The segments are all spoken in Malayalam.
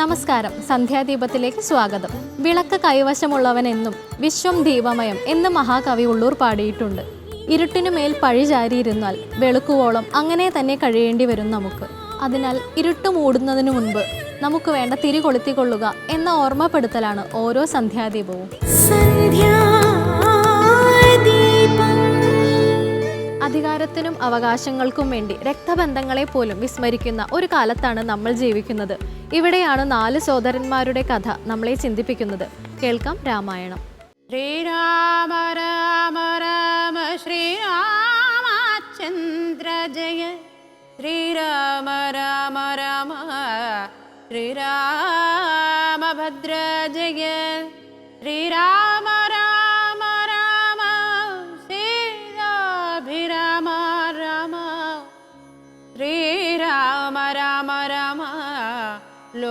നമസ്കാരം. സന്ധ്യാദീപത്തിലേക്ക് സ്വാഗതം. വിളക്ക് കൈവശമുള്ളവൻ എന്നും വിശ്വം ദീപമയം എന്ന് മഹാകവി ഉള്ളൂർ പാടിയിട്ടുണ്ട്. ഇരുട്ടിനു മേൽ പഴി ചാരിയിരുന്നാൽ വെളുക്കുവോളം അങ്ങനെ തന്നെ കഴിയേണ്ടി വരും നമുക്ക്. അതിനാൽ ഇരുട്ട് മൂടുന്നതിനു മുൻപ് നമുക്ക് വേണ്ട തിരി കൊളുത്തിക്കൊള്ളുക എന്ന ഓർമ്മപ്പെടുത്തലാണ് ഓരോ സന്ധ്യാദീപവും. സന്ധ്യാദീപം അധികാരത്തിനും അവകാശങ്ങൾക്കും വേണ്ടി രക്തബന്ധങ്ങളെ പോലും വിസ്മരിക്കുന്ന ഒരു കാലത്താണ് നമ്മൾ ജീവിക്കുന്നത്. ഇവിടെയാണ് നാല് സോദരന്മാരുടെ കഥ നമ്മളെ ചിന്തിപ്പിക്കുന്നത്. കേൾക്കാം രാമായണം. ശ്രീരാമ രാമ രാമ ശ്രീരാമചന്ദ്ര ജയ. ശ്രീരാമ രാമ രാമ ശ്രീരാമഭദ്ര ജയ. ശ്രീരാമ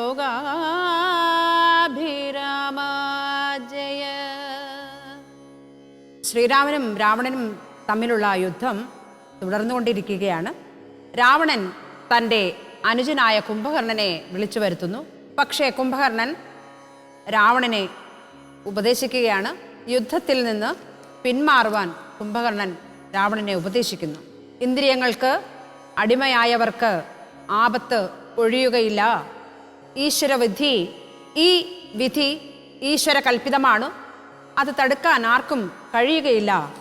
ലോകാഭിരാമ ജയ ശ്രീരാമനും രാവണനും തമ്മിലുള്ള യുദ്ധം തുടർന്നുകൊണ്ടിരിക്കുകയാണ്. രാവണൻ തന്റെ അനുജനായ കുംഭകർണനെ വിളിച്ചു വരുത്തുന്നു. പക്ഷേ കുംഭകർണൻ രാവണനെ ഉപദേശിക്കുകയാണ്. യുദ്ധത്തിൽ നിന്ന് പിന്മാറുവാൻ കുംഭകർണൻ രാവണനെ ഉപദേശിക്കുന്നു. ഇന്ദ്രിയങ്ങൾക്ക് അടിമയായവർക്ക് ആപത്ത് ഒഴിയുകയില്ല. ഈശ്വരവിധി ഈ വിധി ഈശ്വര കൽപ്പിതമാണ് അത് തടുക്കാൻ ആർക്കും കഴിയുകയില്ല.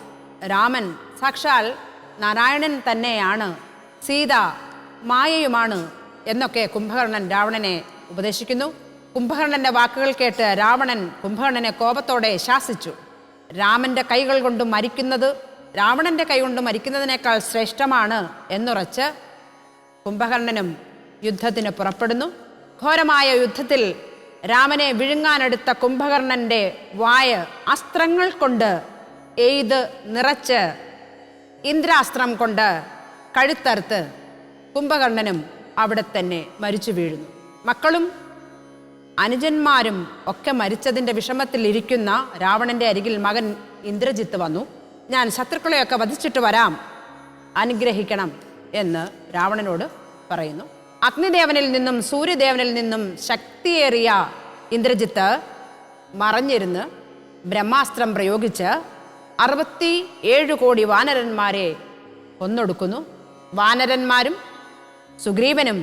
രാമൻ സാക്ഷാൽ നാരായണൻ തന്നെയാണ്. സീത മായയുമാണ് എന്നൊക്കെ കുംഭകർണൻ രാവണനെ ഉപദേശിക്കുന്നു. കുംഭകർണന്റെ വാക്കുകൾ കേട്ട് രാവണൻ കുംഭകർണനെ കോപത്തോടെ ശാസിച്ചു. രാമന്റെ കൈകൾ കൊണ്ട് മരിക്കുന്നത് രാവണന്റെ കൈ കൊണ്ട് മരിക്കുന്നതിനേക്കാൾ ശ്രേഷ്ഠമാണ് എന്നുറച്ച് കുംഭകർണനും യുദ്ധത്തിന് പുറപ്പെടുന്നു. ഘോരമായ യുദ്ധത്തിൽ രാമനെ വിഴുങ്ങാനെടുത്ത കുംഭകർണന്റെ വായ അസ്ത്രങ്ങൾ കൊണ്ട് എയ്ത് നിറച്ച് ഇന്ദ്രാസ്ത്രം കൊണ്ട് കഴുത്തറുത്ത് കുംഭകർണനും അവിടെ തന്നെ മരിച്ചു വീഴുന്നു. മക്കളും അനുജന്മാരും ഒക്കെ മരിച്ചതിന്റെ വിഷമത്തിൽ ഇരിക്കുന്ന രാവണന്റെ അരികിൽ മകൻ ഇന്ദ്രജിത്ത് വന്നു. ഞാൻ ശത്രുക്കളെയൊക്കെ വധിച്ചിട്ട് വരാം അനുഗ്രഹിക്കണം എന്ന് രാവണനോട് പറയുന്നു. അഗ്നിദേവനിൽ നിന്നും സൂര്യദേവനിൽ നിന്നും ശക്തിയേറിയ ഇന്ദ്രജിത്ത് മറഞ്ഞിരുന്ന് ബ്രഹ്മാസ്ത്രം പ്രയോഗിച്ച് അറുപത്തി ഏഴ് കോടി വാനരന്മാരെ കൊന്നൊടുക്കുന്നു. വാനരന്മാരും സുഗ്രീവനും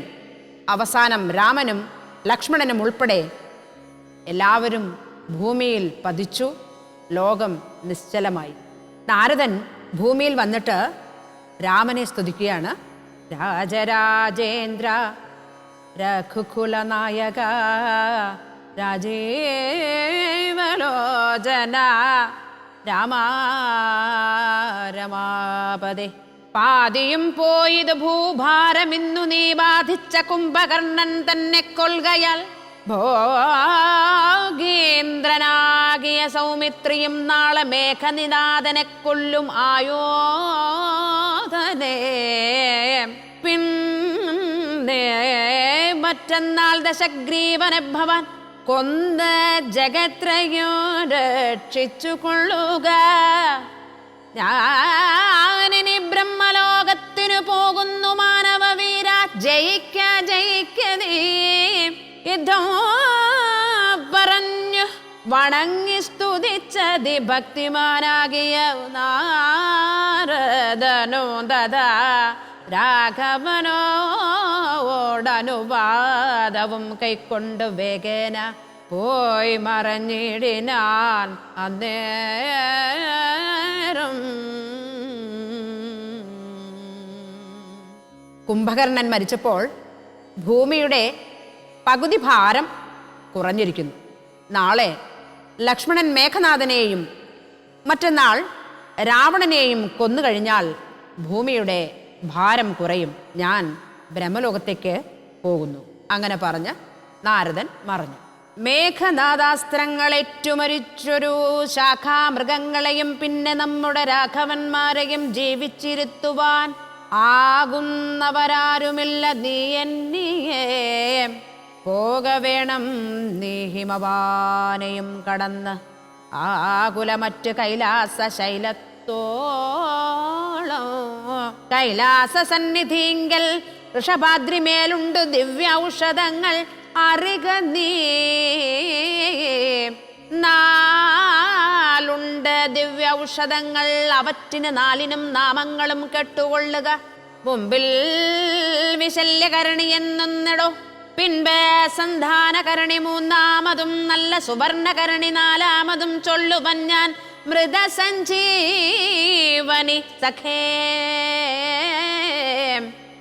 അവസാനം രാമനും ലക്ഷ്മണനും ഉൾപ്പെടെ എല്ലാവരും ഭൂമിയിൽ പതിച്ചു. ലോകം നിശ്ചലമായി. നാരദൻ ഭൂമിയിൽ വന്നിട്ട് രാമനെ സ്തുതിക്കുകയാണ്. രാജരാജേന്ദ്ര രഘുകുല നായക രാജേവലോചന രാമാരമാപതി രമാപദേ പാതിയും പോയത് ഭൂഭാരമിന്നു നീ ബാധിച്ച കുംഭകർണൻ തന്നെ കൊൽകയാൽ ഭോഗേന്ദ്രനാകിയ സൗമിത്രിയും നാളെ മേഘനിനാഥനെ കൊല്ലും ആയോധനേ പിന്നെ മറ്റന്നാൾ ദശഗ്രീവനെ ഭവൻ കൊന്ന ജഗത്രയോ രക്ഷിച്ചുകൊള്ളുക. ഞാനിനി ബ്രഹ്മലോകത്തിനു പോകുന്നു മാനവ വീര ജയിക്ക ജയിക്ക നീ. യുദ്ധം പറഞ്ഞു വണങ്ങി സ്തുതിച്ചതി ഭക്തിമാനാകിയ നാരദനോ ദദാ രാഘവനോടനുവാദവും കൈക്കൊണ്ട് വേഗേന പോയി മറഞ്ഞിടിനാൻ അന്നേരം. കുംഭകർണൻ മരിച്ചപ്പോൾ ഭൂമിയുടെ പകുതി ഭാരം കുറഞ്ഞിരിക്കുന്നു. നാളെ ലക്ഷ്മണൻ മേഘനാഥനെയും മറ്റന്നാൾ രാവണനെയും കൊന്നുകഴിഞ്ഞാൽ ഭൂമിയുടെ ഭാരം കുറയും. ഞാൻ ബ്രഹ്മലോകത്തേക്ക് പോകുന്നു. അങ്ങനെ പറഞ്ഞ് നാരദൻ മറഞ്ഞു. ശാഖാ മൃഗങ്ങളെയും പിന്നെ നമ്മുടെ രാഘവന്മാരെയും ജീവിച്ചിരുത്തുവാൻ ആകുന്നവരാരുമില്ല നീ എന്നിയേ. പോക വേണം നീ ഹിമവാനയും കടന്ന് ആകുലമറ്റ് കൈലാസ ശൈലത്തോളം കൈലാസ സന്നിധിങ്കൽ ഋഷഭാദ്രിമേലുണ്ട് ദിവ്യ ഔഷധങ്ങൾ അറിക നീ. നാലുണ്ട് ദിവ്യ ഔഷധങ്ങൾ അവറ്റിന് നാലിനും നാമങ്ങളും കെട്ടുകൊള്ളുക. മുമ്പിൽ വിശല്യകരണി എന്നൊന്നിടോ പിൻപേ സന്ധാനകരണി മൂന്നാമതും നല്ല സുവർണകരണി നാലാമതും ചൊല്ലുവൻ ഞാൻ മൃതസഞ്ജീവനി സഖേ.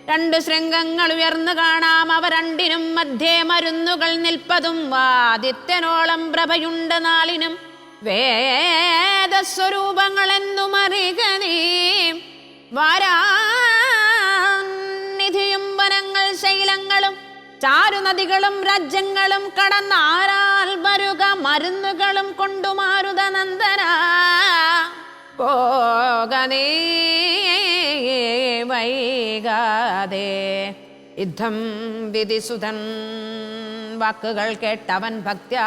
രണ്ടു ശൃംഗങ്ങൾ ഉയർന്നു കാണാം അവ രണ്ടിനും മധ്യേ മരുന്നുകൾ നിൽപ്പതും ആദിത്യനോളം പ്രഭയുണ്ട് നാളിനും വേദസ്വരൂപങ്ങളെന്നും അറിക നീ. വാരാനിധിയും വനങ്ങൾ ശൈലങ്ങളും ചാരുനദികളും രാജ്യങ്ങളും കടന്നാരാൽ വരുക മരുന്നുകളും കൊണ്ടുമാരുത നന്ദന പോകനേ വൈകാതെ യുദ്ധം വിധിസുതൻ വാക്കുകൾ കേട്ടവൻ ഭക്ത്യാ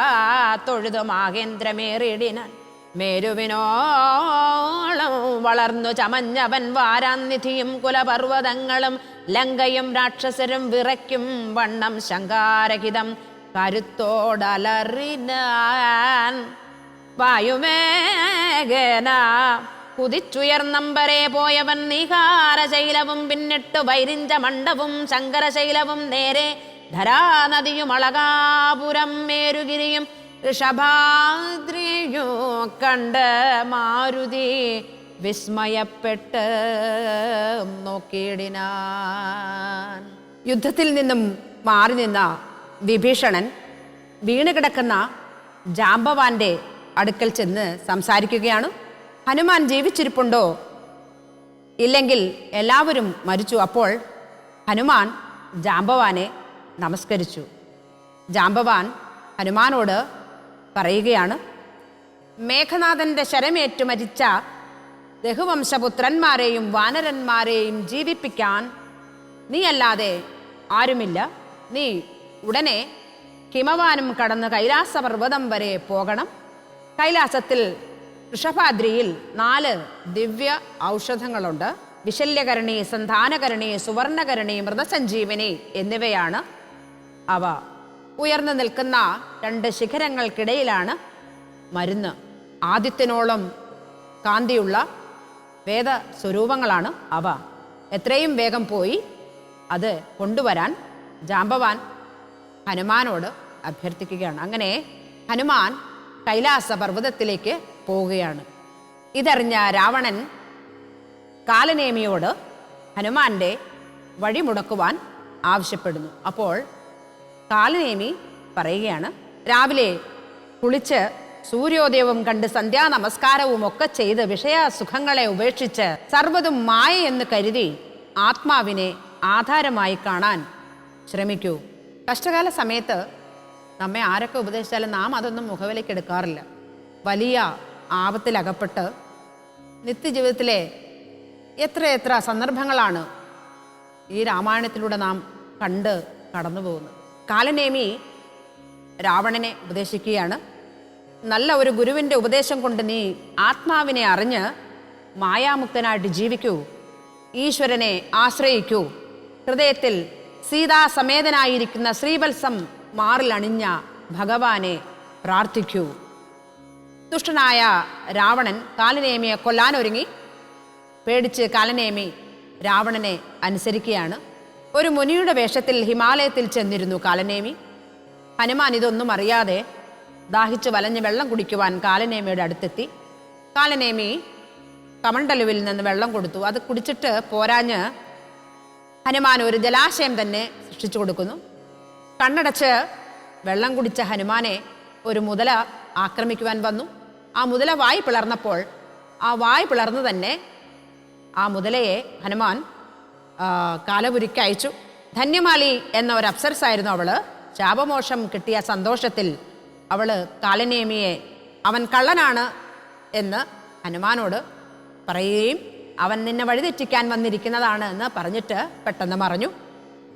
തൊഴുതു മാകേന്ദ്രമേറിടിനാൻ മേരുവിനോളം വളർന്നു ചമഞ്ഞവൻ വാരാന്നിധിയും കുലപർവതങ്ങളും ലങ്കയും രാക്ഷസരും വിറയ്ക്കും വണ്ണം ശങ്കാരഹിതം കരുത്തോടലറിനാൻ വായുമേഘന കുതിച്ചുയർന്നമ്പരെ പോയവൻ നിഹാരശൈലവും പിന്നിട്ട് വൈരിഞ്ച മണ്ഡവും ശങ്കരശൈലവും നേരെ ധരാനദിയും അളകാപുരം മേരുഗിരിയും ഋഷഭാദ്രിയോ കണ്ട് മാരുതി വിസ്മയപ്പെട്ട് നോക്കിയിടിനാൻ. യുദ്ധത്തിൽ നിന്നും മാറി നിന്ന വിഭീഷണൻ വീണുകിടക്കുന്ന ജാമ്പവാന്റെ അടുക്കൽ ചെന്ന് സംസാരിക്കുകയാണ്. ഹനുമാൻ ജീവിച്ചിരിപ്പുണ്ടോ? ഇല്ലെങ്കിൽ എല്ലാവരും മരിച്ചു. അപ്പോൾ ഹനുമാൻ ജാമ്പവാനെ നമസ്കരിച്ചു. ജാമ്പവാൻ ഹനുമാനോട് പറയുകയാണ്. മേഘനാഥന്റെ ശരമേറ്റു മരിച്ച രഘുവംശപുത്രന്മാരെയും വാനരന്മാരെയും ജീവിപ്പിക്കാൻ നീയല്ലാതെ ആരുമില്ല. നീ ഉടനെ ഹിമവാനം കടന്ന് കൈലാസപർവതം വരെ പോകണം. കൈലാസത്തിൽ ഋഷഭാദ്രിയിൽ നാല് ദിവ്യ ഔഷധങ്ങളുണ്ട്. വിശല്യകരണി സന്ധാനകരണി സുവർണകരണി മൃതസഞ്ജീവനി എന്നിവയാണ് അവ. ഉയർന്നു നിൽക്കുന്ന രണ്ട് ശിഖരങ്ങൾക്കിടയിലാണ് മരുന്ന്. ആദ്യത്തിനോളം കാന്തിയുള്ള വേദ സ്വരൂപങ്ങളാണ് അവ. എത്രയും വേഗം പോയി അത് കൊണ്ടുവരാൻ ജാമ്പവാൻ ഹനുമാനോട് അഭ്യർത്ഥിക്കുകയാണ്. അങ്ങനെ ഹനുമാൻ കൈലാസ പർവതത്തിലേക്ക് പോവുകയാണ്. ഇതറിഞ്ഞ രാവണൻ കാലനേമിയോട് ഹനുമാന്റെ വഴിമുടക്കുവാൻ ആവശ്യപ്പെടുന്നു. അപ്പോൾ കാലനേമി പറയുകയാണ്. രാവിലെ കുളിച്ച് സൂര്യോദയവും കണ്ട് സന്ധ്യാ നമസ്കാരവും ഒക്കെ ചെയ്ത് വിഷയസുഖങ്ങളെ ഉപേക്ഷിച്ച് സർവതും മായ എന്ന് കരുതി ആത്മാവിനെ ആധാരമായി കാണാൻ ശ്രമിക്കൂ. കഷ്ടകാല സമയത്ത് നമ്മെ ആരൊക്കെ ഉപദേശിച്ചാലും നാം അതൊന്നും മുഖവിലേക്ക് എടുക്കാറില്ല. വലിയ ആപത്തിലകപ്പെട്ട് നിത്യജീവിതത്തിലെ എത്രയെത്ര സന്ദർഭങ്ങളാണ് ഈ രാമായണത്തിലൂടെ നാം കണ്ട് കടന്നു പോകുന്നത് കാലനേമി രാവണനെ ഉപദേശിക്കുകയാണ്. നല്ല ഒരു ഗുരുവിന്റെ ഉപദേശം കൊണ്ട് നീ ആത്മാവിനെ അറിഞ്ഞ് മായാമുക്തനായിട്ട് ജീവിക്കൂ. ഈശ്വരനെ ആശ്രയിക്കൂ. ഹൃദയത്തിൽ സീതാസമേതനായിരിക്കുന്ന ശ്രീവത്സം മാറിലണിഞ്ഞ ഭഗവാനെ പ്രാർത്ഥിക്കൂ. ദുഷ്ടനായ രാവണൻ കാലനേമിയെ കൊല്ലാനൊരുങ്ങി. പേടിച്ച് കാലനേമി രാവണനെ അനുസരിക്കുകയാണ്. ഒരു മുനിയുടെ വേഷത്തിൽ ഹിമാലയത്തിൽ ചെന്നിരുന്നു കാലനേമി. ഹനുമാൻ ഇതൊന്നും അറിയാതെ ദാഹിച്ച് വലഞ്ഞ് വെള്ളം കുടിക്കുവാൻ കാലനേമിയുടെ അടുത്തെത്തി. കാലനേമി കമണ്ടലുവിൽ നിന്ന് വെള്ളം കൊടുത്തു. അത് കുടിച്ചിട്ട് പോരാഞ്ഞ് ഹനുമാൻ ഒരു ജലാശയം തന്നെ സൃഷ്ടിച്ചു കൊടുക്കുന്നു. കണ്ണടച്ച് വെള്ളം കുടിച്ച ഹനുമാനെ ഒരു മുതല ആക്രമിക്കുവാൻ വന്നു. ആ മുതല വായി പിളർന്നപ്പോൾ ആ വായ് പിളർന്നു തന്നെ ആ മുതലയെ ഹനുമാൻ കാലപുരിക്ക് അയച്ചു. ധന്യമാലി എന്ന ഒരു അപ്സരസായിരുന്നു അവൾ. ശാപമോഷം കിട്ടിയ സന്തോഷത്തിൽ അവൾ കാലനേമിയെ അവൻ കള്ളനാണ് എന്ന് ഹനുമാനോട് പറയുകയും അവൻ നിന്നെ വഴിതെറ്റിക്കാൻ വന്നിരിക്കുന്നതാണ് എന്ന് പറഞ്ഞിട്ട് പെട്ടെന്ന് മറഞ്ഞു.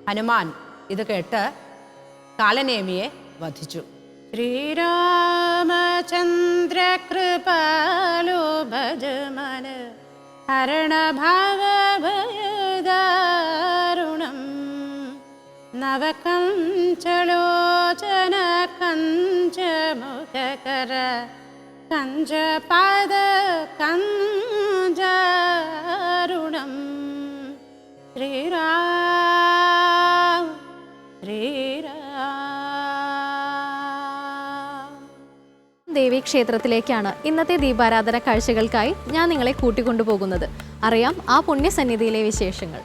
ഹനുമാൻ ഇത് കേട്ട് കാലനേമിയെ വധിച്ചു. ശ്രീരാമചന്ദ്ര കൃപാലോ ഭജമന ഹരണഭാവഭയദാരുണം കഞ്ചമുഖകര. കഞ്ചപാദ കഞ്ചാരുണം. ശ്രീരാം ശ്രീരാം. ദേവി ക്ഷേത്രത്തിലേക്കാണ് ഇന്നത്തെ ദീപാരാധന കാഴ്ചകൾക്കായി ഞാൻ നിങ്ങളെ കൂട്ടിക്കൊണ്ടുപോകുന്നത്. അറിയാം ആ പുണ്യസന്നിധിയിലെ വിശേഷങ്ങൾ.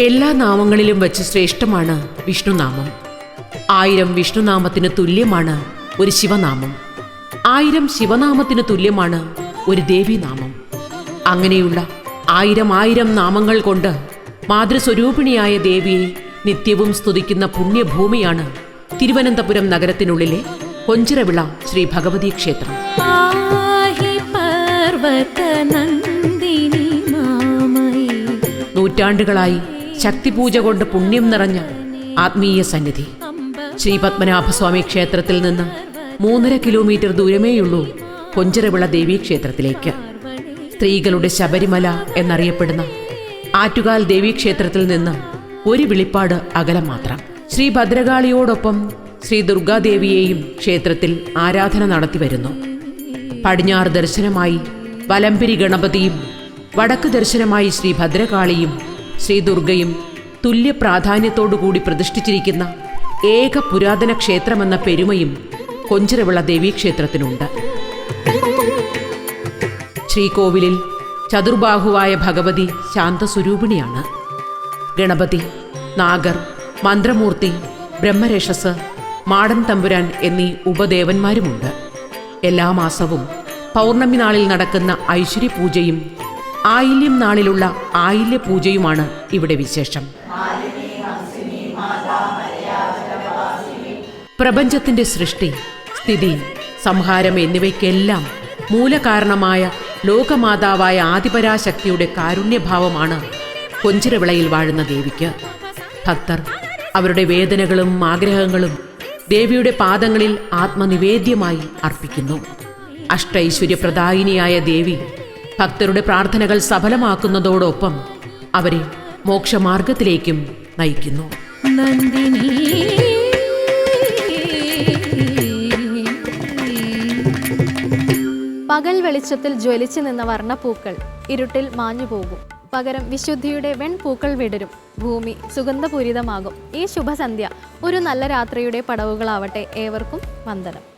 എല്ലാ നാമങ്ങളിലും വെച്ച് ശ്രേഷ്ഠമാണ് വിഷ്ണുനാമം. ആയിരം വിഷ്ണുനാമത്തിന് തുല്യമാണ് ഒരു ശിവനാമം. ആയിരം ശിവനാമത്തിന് തുല്യമാണ് ഒരു ദേവീനാമം. അങ്ങനെയുള്ള ആയിരം ആയിരം നാമങ്ങൾ കൊണ്ട് മാതൃസ്വരൂപിണിയായ ദേവിയെ നിത്യവും സ്തുതിക്കുന്ന പുണ്യഭൂമിയാണ് തിരുവനന്തപുരം നഗരത്തിനുള്ളിലെ കൊഞ്ചിറവിള ശ്രീ ഭഗവതി ക്ഷേത്രം. നൂറ്റാണ്ടുകളായി ശക്തിപൂജ കൊണ്ട് പുണ്യം നിറഞ്ഞ ആത്മീയ സന്നിധി. ശ്രീ പത്മനാഭസ്വാമി ക്ഷേത്രത്തിൽ നിന്ന് മൂന്നര കിലോമീറ്റർ ദൂരമേയുള്ളൂ കൊഞ്ചരവിള ദേവീ ക്ഷേത്രത്തിലേക്ക്. സ്ത്രീകളുടെ ശബരിമല എന്നറിയപ്പെടുന്ന ആറ്റുകാൽ ദേവീ ക്ഷേത്രത്തിൽ നിന്ന് ഒരു വിളിപ്പാട് അകലം മാത്രം. ശ്രീ ഭദ്രകാളിയോടൊപ്പം ശ്രീ ദുർഗാദേവിയെയും ക്ഷേത്രത്തിൽ ആരാധന നടത്തി വരുന്നു. പടിഞ്ഞാറ് ദർശനമായി വലംപിരി ഗണപതിയും വടക്ക് ദർശനമായി ശ്രീ ഭദ്രകാളിയും ശ്രീ ദുർഗയും തുല്യ പ്രാധാന്യത്തോടുകൂടി പ്രതിഷ്ഠിച്ചിരിക്കുന്ന ഏക പുരാതന ക്ഷേത്രമെന്ന പെരുമയും കൊഞ്ചിറവിള ദേവീക്ഷേത്രത്തിനുണ്ട്. ശ്രീകോവിലിൽ ചതുർബാഹുവായ ഭഗവതി ശാന്തസ്വരൂപിണിയാണ്. ഗണപതി നാഗർ മന്ത്രമൂർത്തി ബ്രഹ്മരേഷസ് മാടൻ തമ്പുരാൻ എന്നീ ഉപദേവന്മാരുമുണ്ട്. എല്ലാ മാസവും പൗർണമി നാളിൽ നടക്കുന്ന ഐശ്വര്യ പൂജയും ആയില്യം നാളിലുള്ള ആയില്യ പൂജയുമാണ് ഇവിടെ വിശേഷം. പ്രപഞ്ചത്തിന്റെ സൃഷ്ടി സ്ഥിതി സംഹാരം എന്നിവയ്ക്കെല്ലാം മൂലകാരണമായ ലോകമാതാവായ ആദിപരാശക്തിയുടെ കാരുണ്യഭാവമാണ് കൊഞ്ചിരവിളയിൽ വാഴുന്ന ദേവിക്ക്. ഭക്തർ അവരുടെ വേദനകളും ആഗ്രഹങ്ങളും ദേവിയുടെ പാദങ്ങളിൽ ആത്മനിവേദ്യമായി അർപ്പിക്കുന്നു. അഷ്ടൈശ്വര്യപ്രദായിനിയായ ദേവി ഭക്തരുടെ പ്രാർത്ഥനകൾ സഫലമാക്കുന്നതോടൊപ്പം അവരെ മോക്ഷമാർഗത്തിലേക്കും നയിക്കുന്നു. നന്ദിനി. പകൽ വെളിച്ചത്തിൽ ജ്വലിച്ചു നിന്ന വർണപ്പൂക്കൾ ഇരുട്ടിൽ മാഞ്ഞു പോകും. പകരം വിശുദ്ധിയുടെ വെൺപൂക്കൾ വിടരും. ഭൂമി സുഗന്ധപൂരിതമാകും. ഈ ശുഭസന്ധ്യ ഒരു നല്ല രാത്രിയുടെ പടവുകളാവട്ടെ ഏവർക്കും വന്ദനം.